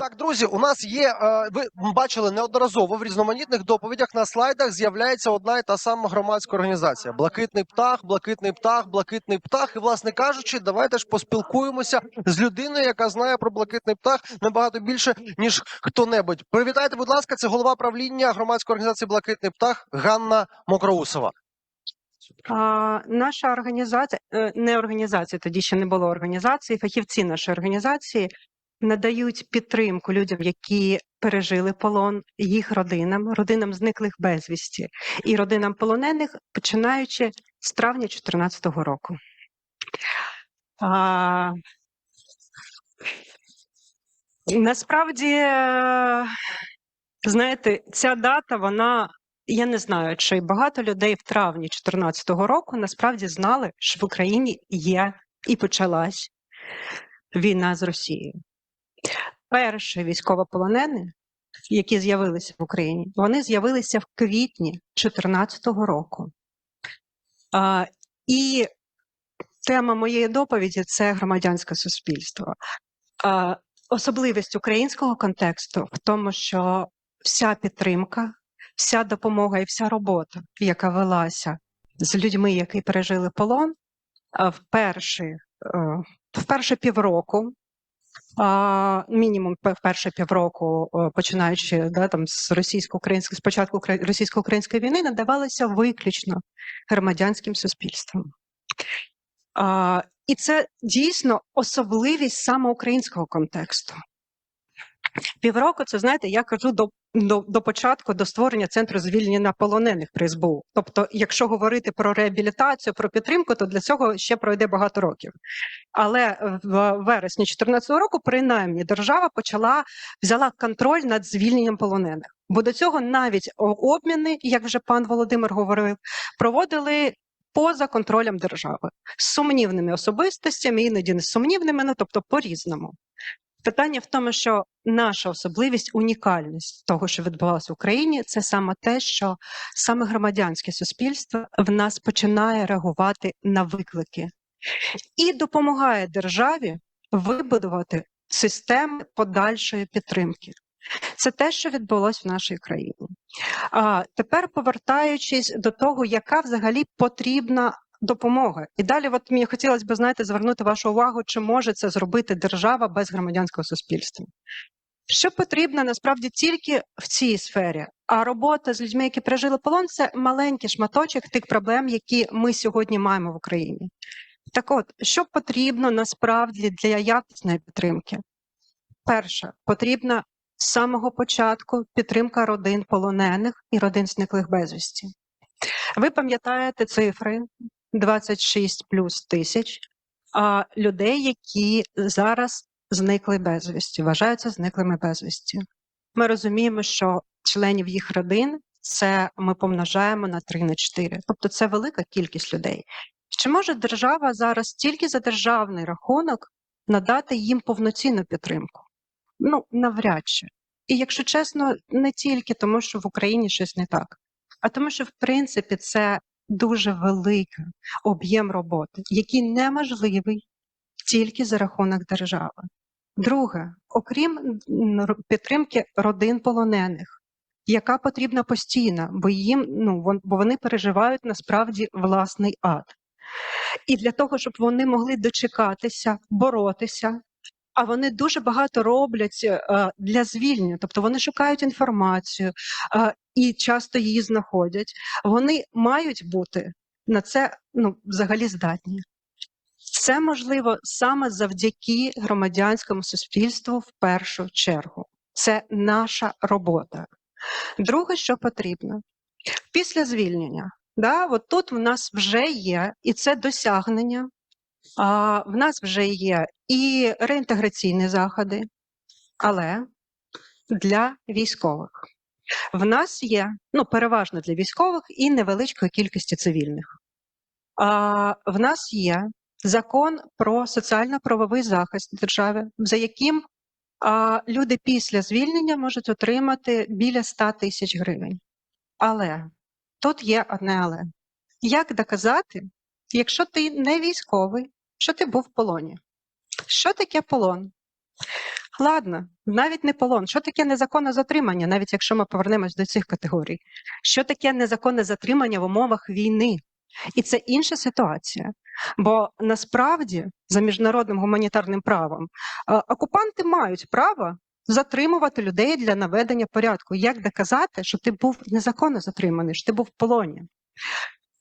Так, друзі, у нас є. е, Ви бачили неодноразово в різноманітних доповідях на слайдах з'являється одна і та сама громадська організація: Блакитний птах, блакитний птах, блакитний птах. І, власне кажучи, давайте ж поспілкуємося з людиною, яка знає про блакитний птах набагато більше ніж хто-небудь. Привітайте, будь ласка, це голова правління громадської організації Блакитний птах Ганна Мокроусова. А, наша організація, е, не організація, тоді ще не було організації, фахівці нашої організації надають підтримку людям, які пережили полон, їх родинам, родинам зниклих безвісті і родинам полонених, починаючи з травня 2014 року. А, насправді, е, знаєте, ця дата, вона я не знаю, чи багато людей в травні 2014 року насправді знали, що в Україні є і почалась війна з Росією. Перші військовополонені, які з'явилися в Україні, вони з'явилися в квітні 2014 року. А, і тема моєї доповіді це громадянське суспільство. А, особливість українського контексту в тому, що вся підтримка вся допомога і вся робота, яка велася з людьми, які пережили полон, в перші, е, в перші півроку, мінімум перше півроку, починаючи да, там, з російсько-української, спочатку укра- російсько-української війни, надавалися виключно громадянським суспільством. І це дійсно особливість саме українського контексту. Півроку, це знаєте, я кажу до, до, до початку до створення центру звільнення полонених при СБУ. Тобто, якщо говорити про реабілітацію, про підтримку, то для цього ще пройде багато років. Але в вересні 2014 року, принаймні, держава почала взяла контроль над звільненням полонених. Бо до цього навіть обміни, як вже пан Володимир говорив, проводили. Поза контролем держави з сумнівними особистостями, іноді не сумнівними, ну тобто по-різному. Питання в тому, що наша особливість, унікальність того, що відбувалося в Україні, це саме те, що саме громадянське суспільство в нас починає реагувати на виклики і допомагає державі вибудувати системи подальшої підтримки. Це те, що відбулося в нашій країні. А тепер повертаючись до того, яка взагалі потрібна допомога. І далі, от мені хотілося б знаєте, звернути вашу увагу, чи може це зробити держава без громадянського суспільства. Що потрібно насправді тільки в цій сфері, а робота з людьми, які пережили полон, це маленький шматочок тих проблем, які ми сьогодні маємо в Україні. Так от, що потрібно насправді для якісної підтримки? Перше, потрібна з самого початку підтримка родин полонених і родин зниклих безвісті. Ви пам'ятаєте цифри 26 плюс тисяч а, людей, які зараз зникли безвісті, вважаються зниклими безвісті. Ми розуміємо, що членів їх родин це ми помножаємо на 3 на 4. Тобто це велика кількість людей. Чи може держава зараз тільки за державний рахунок надати їм повноцінну підтримку? Ну, навряд чи. І якщо чесно, не тільки тому, що в Україні щось не так, а тому, що в принципі це дуже великий об'єм роботи, який неможливий тільки за рахунок держави. Друге, окрім підтримки родин полонених, яка потрібна постійно, бо їм ну бо вони переживають насправді власний ад. І для того, щоб вони могли дочекатися, боротися. А вони дуже багато роблять е, для звільнення, тобто вони шукають інформацію е, і часто її знаходять. Вони мають бути на це ну, взагалі здатні. Це можливо саме завдяки громадянському суспільству в першу чергу. Це наша робота. Друге, що потрібно після звільнення. Да, от тут в нас вже є, і це досягнення. В нас вже є і реінтеграційні заходи, але для військових. В нас є ну, переважно для військових і невеличкої кількості цивільних. А, в нас є закон про соціально-правовий захист держави, за яким а, люди після звільнення можуть отримати біля 100 тисяч гривень. Але тут є одне але. Як доказати, якщо ти не військовий, що ти був в полоні? Що таке полон? Ладно, навіть не полон. Що таке незаконне затримання, навіть якщо ми повернемось до цих категорій? Що таке незаконне затримання в умовах війни? І це інша ситуація. Бо насправді, за міжнародним гуманітарним правом, е, окупанти мають право затримувати людей для наведення порядку. Як доказати, що ти був незаконно затриманий, що ти був в полоні?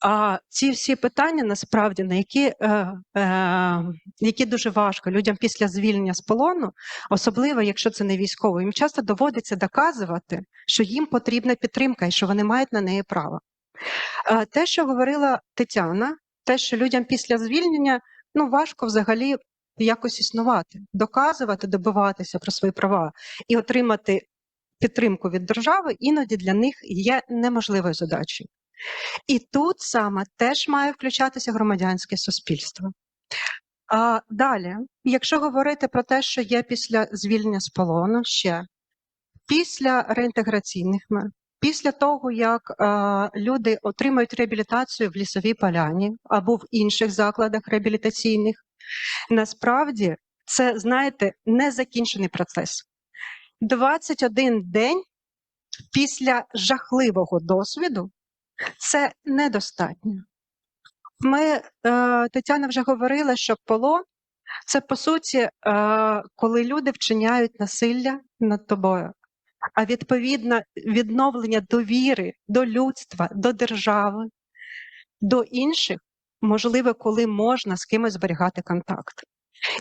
А ці всі питання насправді на які, е, е, які дуже важко людям після звільнення з полону, особливо якщо це не військово, їм часто доводиться доказувати, що їм потрібна підтримка і що вони мають на неї право. Е, те, що говорила Тетяна, те, що людям після звільнення ну важко взагалі якось існувати, доказувати, добиватися про свої права і отримати підтримку від держави, іноді для них є неможливою задачею. І тут саме теж має включатися громадянське суспільство. А далі, якщо говорити про те, що є після звільнення з полону, ще після реінтеграційних мер, після того, як е, люди отримають реабілітацію в лісовій поляні або в інших закладах реабілітаційних, насправді це, знаєте, незакінчений процес. 21 день після жахливого досвіду це недостатньо. Ми, е, Тетяна вже говорила, що полон це по суті, е, коли люди вчиняють насилля над тобою, а відповідно відновлення довіри до людства, до держави, до інших можливе, коли можна з кимось зберігати контакт.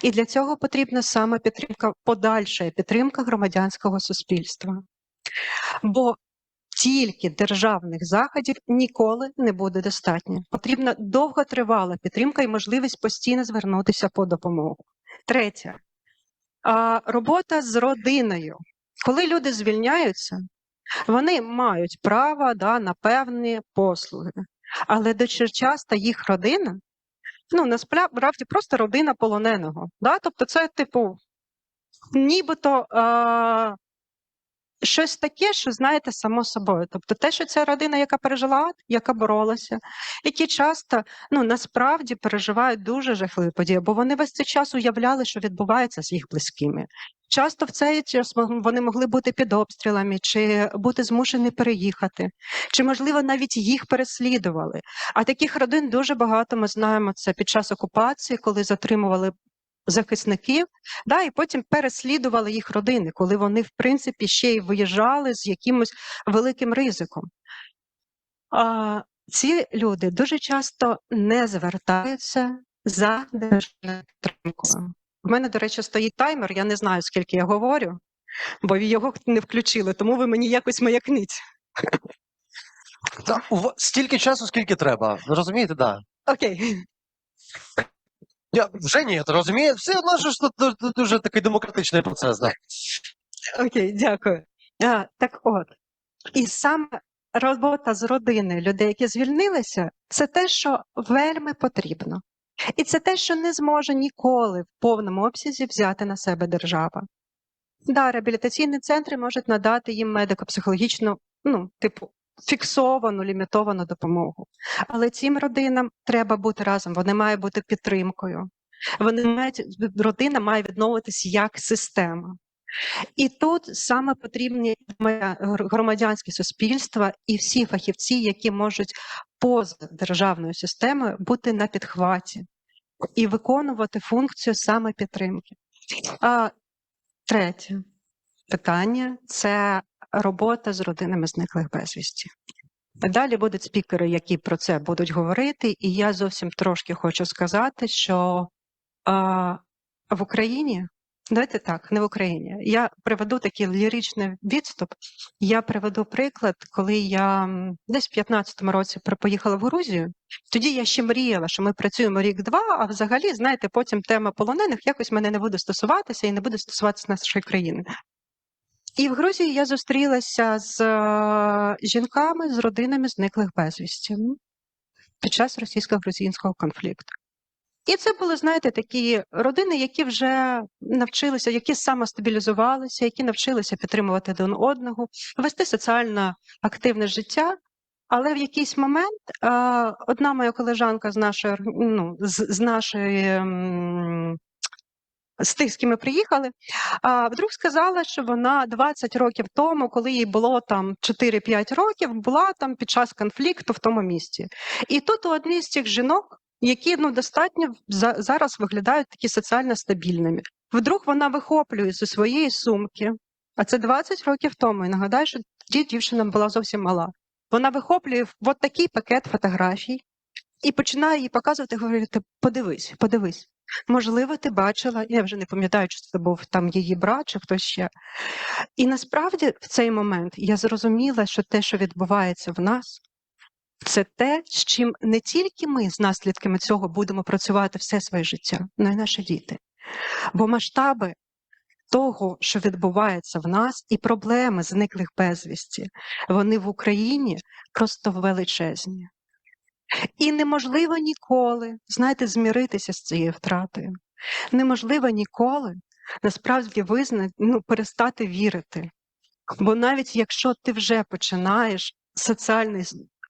І для цього потрібна саме підтримка, подальша підтримка громадянського суспільства. Бо тільки державних заходів ніколи не буде достатньо. Потрібна довготривала підтримка і можливість постійно звернутися по допомогу. Третє робота з родиною. Коли люди звільняються, вони мають право да, на певні послуги, але дуже часто їх родина ну насправді просто родина полоненого. Да? Тобто, це типу, нібито. Щось таке, що знаєте само собою. Тобто, те, що ця родина, яка пережила, яка боролася, які часто ну насправді переживають дуже жахливі події, бо вони весь цей час уявляли, що відбувається з їх близькими. Часто в цей час вони могли бути під обстрілами, чи бути змушені переїхати, чи, можливо, навіть їх переслідували. А таких родин дуже багато ми знаємо це під час окупації, коли затримували захисників, да, і потім переслідували їх родини, коли вони, в принципі, ще й виїжджали з якимось великим ризиком. А ці люди дуже часто не звертаються за державною підтримкою. У мене, до речі, стоїть таймер, я не знаю, скільки я говорю, бо його не включили, тому ви мені якось маякніть. Стільки часу, скільки треба. Розумієте, да. Окей. Я, вже ні, ти розумієш? Все одно що ду- дуже такий демократичний процес, да. Окей, дякую. А, так от, і саме робота з родини людей, які звільнилися, це те, що вельми потрібно. І це те, що не зможе ніколи в повному обсязі взяти на себе держава. Да, реабілітаційні центри можуть надати їм медико-психологічну, ну, типу, фіксовану, лімітовану допомогу. Але цим родинам треба бути разом, вони мають бути підтримкою. Вони мають, родина має відновитися як система. І тут саме потрібні громадя- громадянське суспільство і всі фахівці, які можуть поза державною системою бути на підхваті і виконувати функцію саме підтримки. А третє питання це робота з родинами зниклих безвісті. Далі будуть спікери, які про це будуть говорити, і я зовсім трошки хочу сказати, що а, в Україні Давайте так, не в Україні. Я приведу такий ліричний відступ. Я приведу приклад, коли я десь в 15-му році поїхала в Грузію. Тоді я ще мріяла, що ми працюємо рік-два, а взагалі, знаєте, потім тема полонених якось мене не буде стосуватися і не буде стосуватися нашої країни. І в Грузії я зустрілася з е, жінками, з родинами зниклих безвісті під час російсько-грузинського конфлікту. І це були, знаєте, такі родини, які вже навчилися, які самостабілізувалися, які навчилися підтримувати один одного, вести соціально активне життя. Але в якийсь момент е, одна моя колежанка з нашої ну, з, з нашої з тих, з ким ми приїхали, вдруг сказала, що вона 20 років тому, коли їй було там 4-5 років, була там під час конфлікту в тому місті. І тут у одній з цих жінок, які ну достатньо зараз виглядають такі соціально стабільними, вдруг вона вихоплює зі своєї сумки, а це 20 років тому. І нагадаю, що тоді дівчина була зовсім мала. Вона вихоплює от такий пакет фотографій і починає їй показувати, говорити: подивись, подивись. Можливо, ти бачила, я вже не пам'ятаю, чи це був там її брат чи хтось ще. І насправді в цей момент я зрозуміла, що те, що відбувається в нас, це те, з чим не тільки ми з наслідками цього будемо працювати все своє життя, але й наші діти. Бо масштаби того, що відбувається в нас, і проблеми зниклих безвісті, вони в Україні просто величезні. І неможливо ніколи, знаєте, зміритися з цією втратою. Неможливо ніколи насправді визнати, ну, перестати вірити. Бо навіть якщо ти вже починаєш соціальне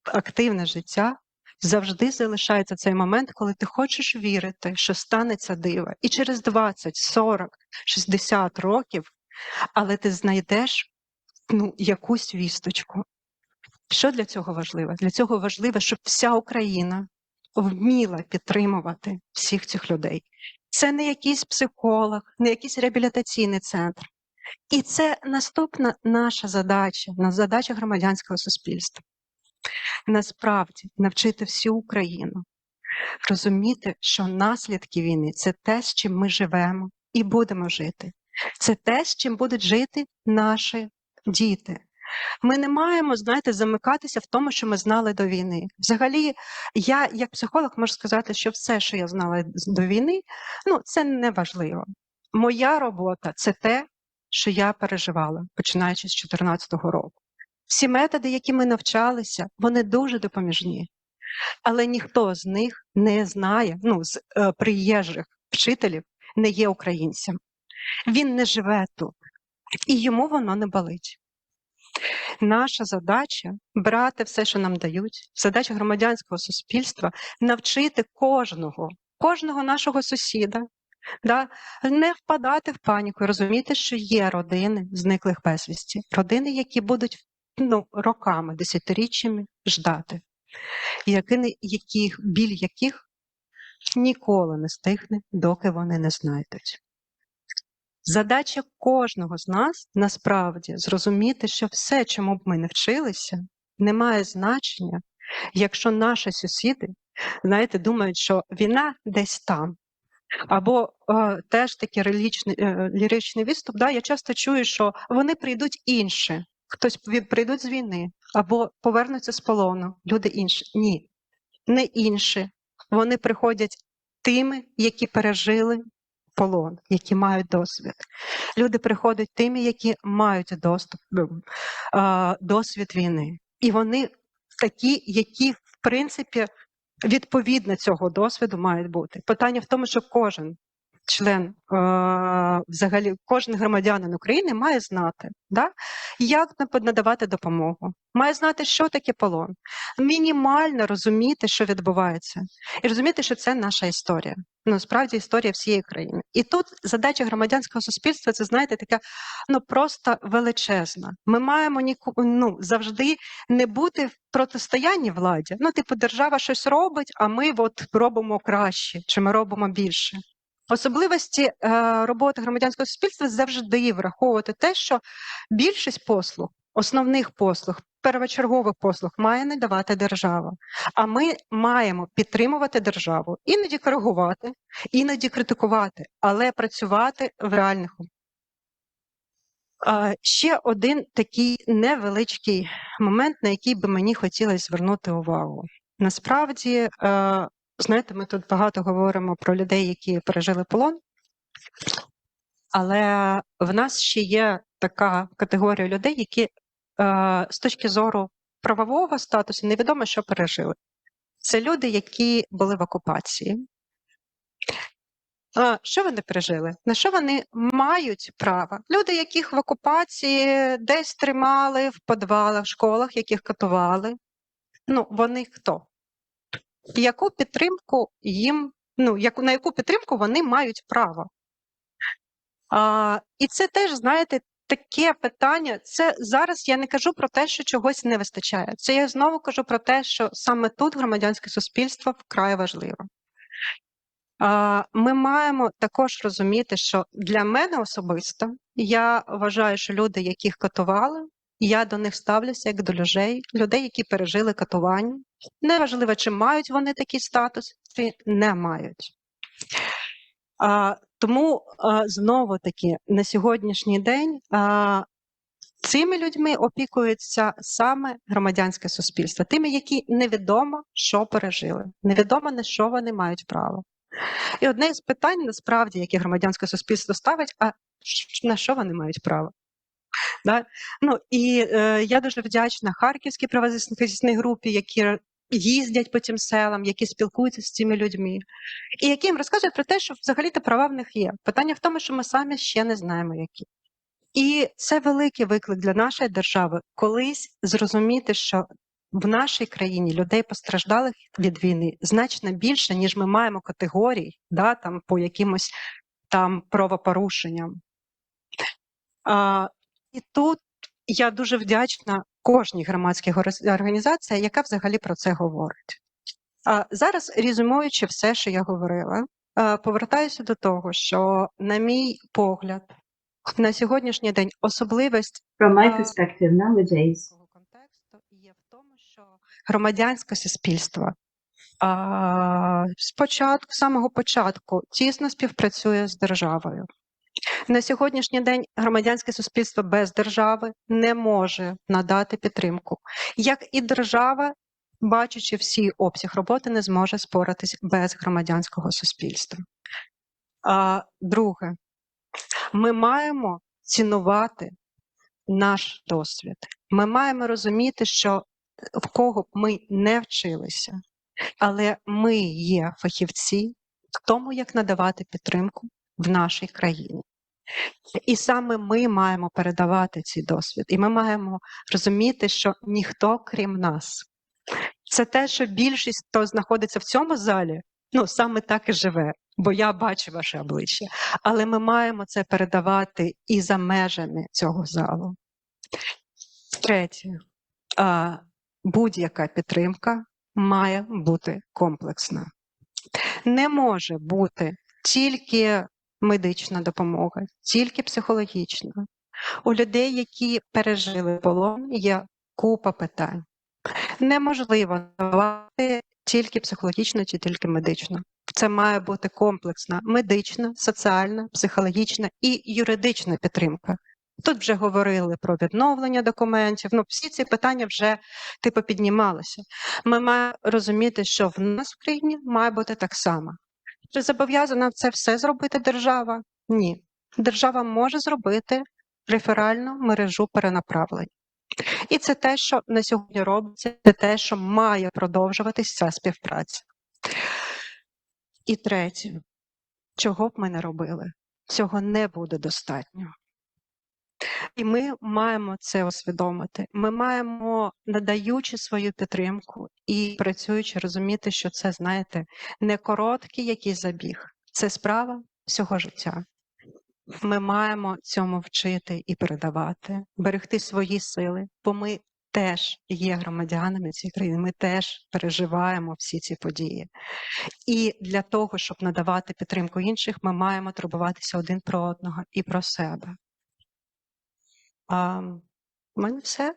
активне життя, завжди залишається цей момент, коли ти хочеш вірити, що станеться диво. І через 20, 40, 60 років, але ти знайдеш ну, якусь вісточку. Що для цього важливо? Для цього важливо, щоб вся Україна вміла підтримувати всіх цих людей. Це не якийсь психолог, не якийсь реабілітаційний центр. І це наступна наша задача, задача громадянського суспільства. Насправді навчити всю Україну розуміти, що наслідки війни це те, з чим ми живемо і будемо жити. Це те, з чим будуть жити наші діти. Ми не маємо, знаєте, замикатися в тому, що ми знали до війни. Взагалі, я, як психолог, можу сказати, що все, що я знала до війни, ну це не важливо. Моя робота це те, що я переживала, починаючи з 2014 року. Всі методи, які ми навчалися, вони дуже допоміжні. Але ніхто з них не знає, ну, з е, приїжджих вчителів не є українцем. Він не живе тут, і йому воно не болить. Наша задача брати все, що нам дають, задача громадянського суспільства навчити кожного, кожного нашого сусіда, да, не впадати в паніку, розуміти, що є родини зниклих безвісті, родини, які будуть ну, роками, десятиріччями ждати, які, яких, біль яких ніколи не стихне, доки вони не знайдуть. Задача кожного з нас насправді зрозуміти, що все, чому б ми не вчилися, не має значення, якщо наші сусіди, знаєте, думають, що війна десь там. Або е, теж такий релічний, е, ліричний відступ, да, я часто чую, що вони прийдуть інші, хтось прийдуть з війни, або повернуться з полону, люди інші. Ні, не інші. Вони приходять тими, які пережили полон, які мають досвід. Люди приходять тими, які мають доступ, е, досвід війни. І вони такі, які, в принципі, відповідно цього досвіду мають бути. Питання в тому, що кожен член, е, взагалі, кожен громадянин України має знати, да? як надавати допомогу, має знати, що таке полон, мінімально розуміти, що відбувається, і розуміти, що це наша історія. Ну, історія всієї країни. І тут задача громадянського суспільства це знаєте така ну просто величезна. Ми маємо ніку, ну, завжди не бути в протистоянні владі. Ну, типу, держава щось робить, а ми от робимо краще, чи ми робимо більше. Особливості е, роботи громадянського суспільства завжди враховувати те, що більшість послуг, основних послуг, первочергових послуг має надавати держава. А ми маємо підтримувати державу, іноді коригувати, іноді критикувати, але працювати в реальних Ще один такий невеличкий момент, на який би мені хотілося звернути увагу. Насправді, е, знаєте, ми тут багато говоримо про людей, які пережили полон, але в нас ще є така категорія людей, які е, з точки зору правового статусу невідомо, що пережили. Це люди, які були в окупації. Що вони пережили? На що вони мають право? Люди, яких в окупації десь тримали в підвалах, в школах, яких катували. Ну, вони хто? Яку підтримку їм, ну, яку, на яку підтримку вони мають право? А, і це теж, знаєте, таке питання. Це зараз я не кажу про те, що чогось не вистачає. Це я знову кажу про те, що саме тут громадянське суспільство вкрай важливо. Ми маємо також розуміти, що для мене особисто я вважаю, що люди, яких катували, я до них ставлюся як до людей, людей, які пережили катування. Неважливо, чи мають вони такий статус, чи не мають. А, тому а, знову таки на сьогоднішній день а, цими людьми опікується саме громадянське суспільство, тими, які невідомо що пережили, невідомо на що вони мають право. І одне з питань, насправді, яке громадянське суспільство ставить, а на що вони мають право? Да? Ну, і е, я дуже вдячна Харківській правозахисній групі, які їздять по цим селам, які спілкуються з цими людьми, і які їм розказують про те, що взагалі-то права в них є. Питання в тому, що ми самі ще не знаємо, які. І це великий виклик для нашої держави колись зрозуміти, що в нашій країні людей постраждалих від війни значно більше, ніж ми маємо категорій, да, там по якимось там правопорушенням. А, і тут я дуже вдячна кожній громадській організації, яка взагалі про це говорить. А зараз, резюмуючи все, що я говорила, повертаюся до того, що, на мій погляд, на сьогоднішній день особливість From my perspective, nowadays, контексту є в тому, що громадянське суспільство а, спочатку, з самого початку, тісно співпрацює з державою. На сьогоднішній день громадянське суспільство без держави не може надати підтримку. Як і держава, бачачи всі обсяг роботи, не зможе споратись без громадянського суспільства. А, друге, ми маємо цінувати наш досвід. Ми маємо розуміти, що в кого б ми не вчилися, але ми є фахівці в тому, як надавати підтримку в нашій країні. І саме ми маємо передавати цей досвід, і ми маємо розуміти, що ніхто крім нас. Це те, що більшість, хто знаходиться в цьому залі, ну саме так і живе, бо я бачу ваше обличчя. Але ми маємо це передавати і за межами цього залу. Третє, будь-яка підтримка має бути комплексна. Не може бути тільки медична допомога, тільки психологічна. У людей, які пережили полон, є купа питань. Неможливо давати тільки психологічно чи тільки медично. Це має бути комплексна медична, соціальна, психологічна і юридична підтримка. Тут вже говорили про відновлення документів. Ну, всі ці питання вже типу піднімалися. Ми маємо розуміти, що в нас в країні має бути так само. Чи зобов'язана це все зробити держава? Ні. Держава може зробити реферальну мережу перенаправлень. І це те, що на сьогодні робиться, це те, що має продовжуватись ця співпраця. І третє, чого б ми не робили, цього не буде достатньо. І ми маємо це усвідомити. Ми маємо, надаючи свою підтримку і працюючи, розуміти, що це, знаєте, не короткий якийсь забіг, це справа всього життя. Ми маємо цьому вчити і передавати, берегти свої сили, бо ми теж є громадянами цієї країни, ми теж переживаємо всі ці події. І для того, щоб надавати підтримку інших, ми маємо турбуватися один про одного і про себе. А, в мене все.